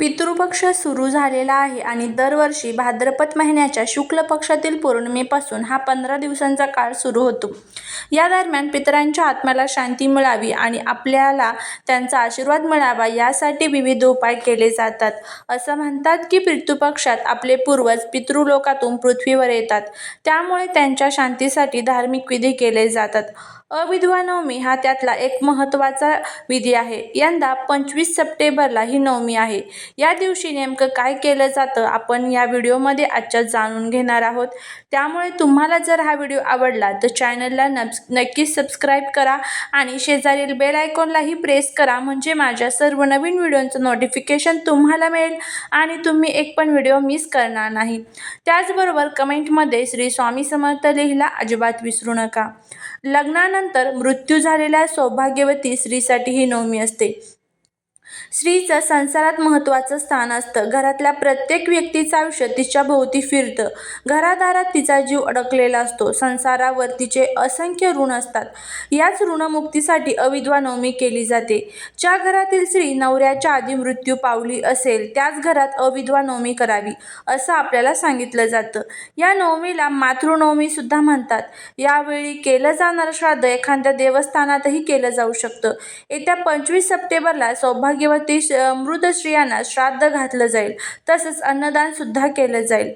पितृपक्ष सुरू झालेला आहे आणि दरवर्षी भाद्रपद महिन्याच्या शुक्ल पक्षातील पौर्णिमेपासून हा पंधरा दिवसांचा काळ सुरू होतो. या दरम्यान पितरांच्या आत्म्याला शांती मिळावी आणि आपल्याला त्यांचा आशीर्वाद मिळावा यासाठी विविध उपाय केले जातात. असं म्हणतात की पितृपक्षात आपले पूर्वज पितृलोकातून पृथ्वीवर येतात, त्यामुळे त्यांच्या शांतीसाठी धार्मिक विधी केले जातात. अविधवा नवमी हा त्यातला एक महत्त्वाचा विधी आहे. यंदा पंचवीस सप्टेंबरला ही नवमी आहे. या दिवशी नेमकं काय केलं जातं आपण या व्हिडिओमध्ये आजच्या जाणून घेणार आहोत. त्यामुळे तुम्हाला जर हा व्हिडिओ आवडला तर चॅनलला नक्कीच सबस्क्राईब करा आणि शेजारील बेल आयकॉनलाही प्रेस करा म्हणजे माझ्या सर्व नवीन व्हिडिओचं नोटिफिकेशन तुम्हाला मिळेल आणि तुम्ही एक पण व्हिडिओ मिस करणार नाही. त्याचबरोबर कमेंटमध्ये श्री स्वामी समर्थ लिहिला अजिबात विसरू नका. लग्नानंतर मृत्यू झालेल्या सौभाग्यवती स्त्रीसाठी ही नवमी असते. स्त्रीचं संसारात महत्त्वाचं स्थान असतं. घरातल्या प्रत्येक व्यक्तीचं आयुष्य तिच्या भोवती फिरतं. घरादारात तिचा जीव अडकलेला असतो. संसारावर तिचे असंख्य ऋण असतात. याच ऋणमुक्तीसाठी अविधवा नवमी केली जाते. ज्या घरातील स्त्री नवऱ्याच्या आधी मृत्यू पावली असेल त्याच घरात अविधवा नवमी करावी, असं आपल्याला सांगितलं जातं. या नवमीला मातृनवमी सुद्धा म्हणतात. यावेळी केलं जाणारं श्राद्ध एखाद्या देवस्थानातही केलं जाऊ शकतं. येत्या पंचवीस सप्टेंबरला सौभाग्यवती मृत स्त्रियांना श्राद्ध घातलं जाईल. तसंच अन्नदान सुद्धा केलं जाईल.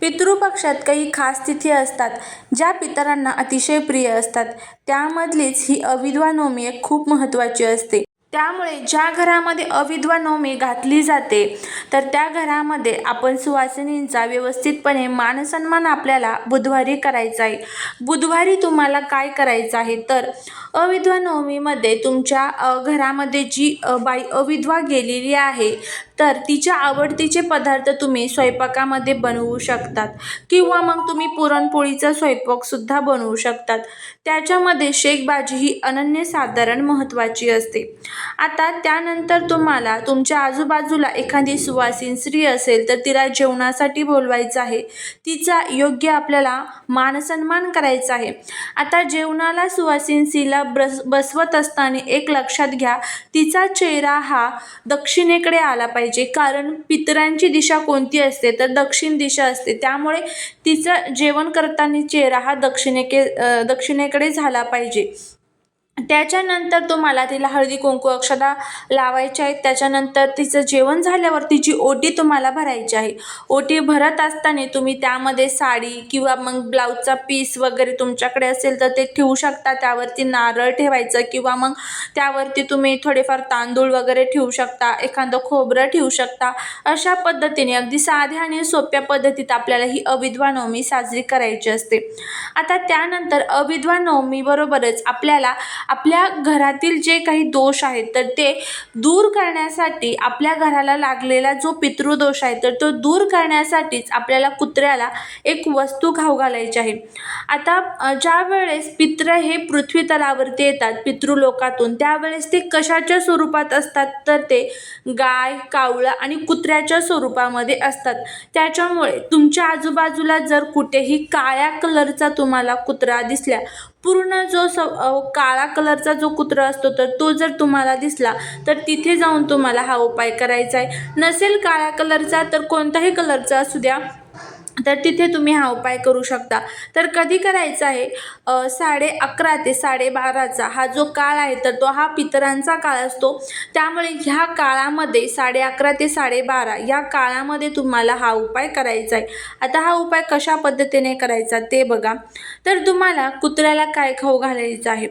पितृपक्षात काही खास तिथी असतात, ज्या पितरांना अतिशय प्रिय असतात. त्यामधलीच ही अविधवा नवमी एक खूप महत्त्वाची असते. त्यामुळे ज्या घरामध्ये अविधवा नवमी घातली जाते तर त्या घरामध्ये आपण सुवासिनींचा व्यवस्थितपणे मानसन्मान आपल्याला बुधवारी करायचा आहे. बुधवारी तुम्हाला काय करायचं आहे तर अविधवा नवमीमध्ये तुमच्या घरामध्ये जी बाई अविधवा गेलेली आहे तर तिच्या आवडतीचे पदार्थ तुम्ही स्वयंपाकामध्ये बनवू शकतात किंवा मग तुम्ही पुरणपोळीचा स्वयंपाकसुद्धा बनवू शकतात. त्याच्यामध्ये शेकभाजी ही अनन्यसाधारण महत्त्वाची असते. आता त्यानंतर तुम्हाला तुमच्या आजूबाजूला एखादी सुवासीन स्त्री असेल तर तिला जेवणासाठी बोलवायचं आहे. तिचा योग्य आपल्याला मानसन्मान करायचा आहे. आता जेवणाला सुवासीन स्त्रीला बसवत असताना एक लक्षात घ्या, तिचा चेहरा हा दक्षिणेकडे आला पाहिजे. पाहिजे कारण पितरांची दिशा कोणती असते तर दक्षिण दिशा असते. त्यामुळे तिचं जेवण करताना चेहरा हा दक्षिणेकडे झाला पाहिजे. त्याच्यानंतर तुम्हाला तिला हळदी-कुंकू, अक्षदा लावायच्या आहेत. त्याच्यानंतर तिचं जेवण झाल्यावर तिची ओटी तुम्हाला भरायची आहे. ओटी भरत असताना तुम्ही त्यामध्ये साडी किंवा मग ब्लाऊजचा पीस वगैरे तुमच्याकडे असेल तर ते ठेवू शकता. त्यावरती नारळ ठेवायचं किंवा मग त्यावरती तुम्ही थोडेफार तांदूळ वगैरे ठेवू शकता, एखादं खोबरं ठेवू शकता. अशा पद्धतीने अगदी साध्या आणि सोप्या पद्धतीत आपल्याला ही अविधवा नवमी साजरी करायची असते. आता त्यानंतर अविधवा नवमीबरोबरच आपल्याला आपल्या घरातील जे काही दोष आहेत तर ते दूर करण्यासाठी आपल्या घराला लागलेला जो पितृदोष आहे तर तो दूर करण्यासाठीच आपल्याला कुत्र्याला एक वस्तू खाऊ घालायची आहे. आता ज्यावेळेस पित्र हे पृथ्वीतलावरती येतात पितृलोकातून त्यावेळेस ते कशाच्या स्वरूपात असतात तर ते गाय, कावळं आणि कुत्र्याच्या स्वरूपामध्ये असतात. त्याच्यामुळे तुमच्या आजूबाजूला जर कुठेही काळ्या कलरचा तुम्हाला कुत्रा दिसल्या पूर्ण जो स काळा कलरचा जो कुत्रा असतो तर तो जर तुम्हाला दिसला तर तिथे जाऊन तुम्हाला हा उपाय करायचा आहे. नसेल काळ्या कलरचा तर कोणताही कलरचा असू द्या तर तिथे तुम्ही हा उपाय करू शकता. तर कधी करायचा आहे साडे अकरा ते साडेबाराचा हा जो काळ आहे तर तो हा पितरांचा काळ असतो. त्यामुळे ह्या काळामध्ये साडे अकरा ते साडेबारा या काळामध्ये तुम्हाला हा उपाय करायचा आहे. आता हा उपाय कशा पद्धतीने करायचा ते बघा. तर तुम्हाला कुत्र्याला काय खाऊ घालायचं आहे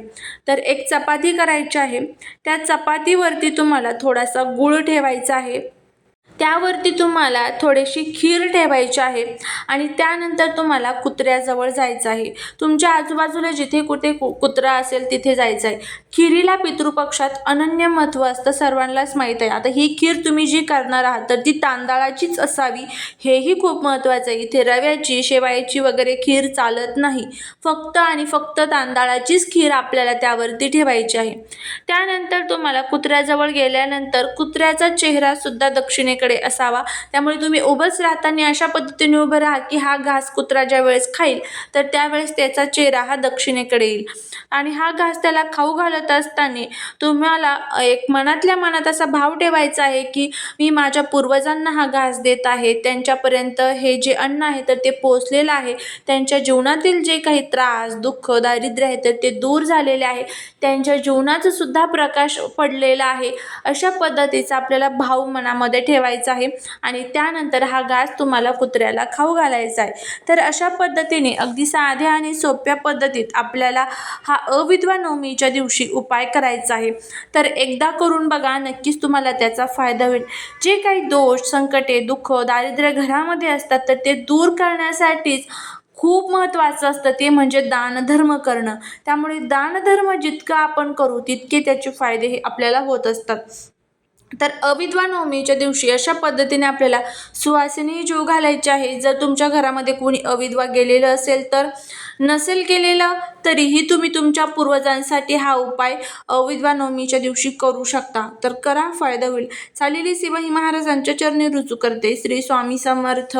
तर एक चपाती करायची आहे. त्या चपातीवरती तुम्हाला थोडासा गूळ ठेवायचा आहे. त्यावरती तुम्हाला थोडीशी खीर ठेवायची आहे आणि त्यानंतर तुम्हाला कुत्र्याजवळ जायचं आहे. तुमच्या आजूबाजूला जिथे कुठे कुत्रा असेल तिथे जायचं आहे. खिरीला पितृपक्षात अनन्य महत्त्व असतं सर्वांनाच माहीत आहे. आता ही खीर तुम्ही जी करणार आहात तर ती तांदळाचीच असावी हेही खूप महत्त्वाचं आहे. इथे रव्याची, शेवायाची वगैरे खीर चालत नाही. फक्त आणि फक्त तांदळाचीच खीर आपल्याला त्यावरती ठेवायची आहे. त्यानंतर तुम्हाला कुत्र्याजवळ गेल्यानंतर कुत्र्याचा चेहरासुद्धा दक्षिणेकडे असावा. त्यामुळे तुम्ही उभंच राहताना अशा पद्धतीने उभं राहा की हा घास कुत्रा ज्या वेळेस खाईल तर त्यावेळेस त्याचा चेहरा हा दक्षिणेकडे येईल. आणि हा घास त्याला खाऊ घालत असताना तुम्हाला एक मनातल्या मनात असा भाव ठेवायचा आहे की मी माझ्या पूर्वजांना हा घास देत आहे. त्यांच्यापर्यंत हे जे अन्न आहे तर ते पोचलेलं आहे. त्यांच्या जीवनातील जे काही त्रास दुःख दारिद्र्य आहे तर ते दूर झालेले आहे. त्यांच्या जीवनाचं सुद्धा प्रकाश पडलेला आहे. अशा पद्धतीचा आपल्याला भाव मनामध्ये ठेवायचा आहे आणि त्यानंतर हा घास तुम्हाला कुत्र्याला खाऊ घालायचा आहे. तर अशा पद्धतीने अगदी साध्या आणि सोप्या पद्धतीत आपल्याला हा अविधवा नवमीच्या दिवशी उपाय करायचा आहे. तर एकदा करून बघा नक्कीच तुम्हाला त्याचा फायदा होईल. जे काही दोष संकटे दुःख दारिद्र्य घरामध्ये असतात तर ते दूर करण्यासाठीच खूप महत्त्वाचं असतं. ते म्हणजे दानधर्म करणं. त्यामुळे दानधर्म जितकं आपण करू तितके त्याचे फायदे हे आपल्याला होत असतात. तर अविद्वा नवमीच्या दिवशी अशा पद्धतीने आपल्याला सुवासिनी जीव घालायचे आहे. जर तुमच्या घरामध्ये कोणी अविधवा गेलेलं असेल तर नसेल केलेलं तरीही तुम्ही तुमच्या पूर्वजांसाठी हा उपाय अविधवा नवमीच्या दिवशी करू शकता. तर करा फायदा होईल. चालेली शिवाजी महाराजांच्या चरणी रुजू करते. श्री स्वामी समर्थ.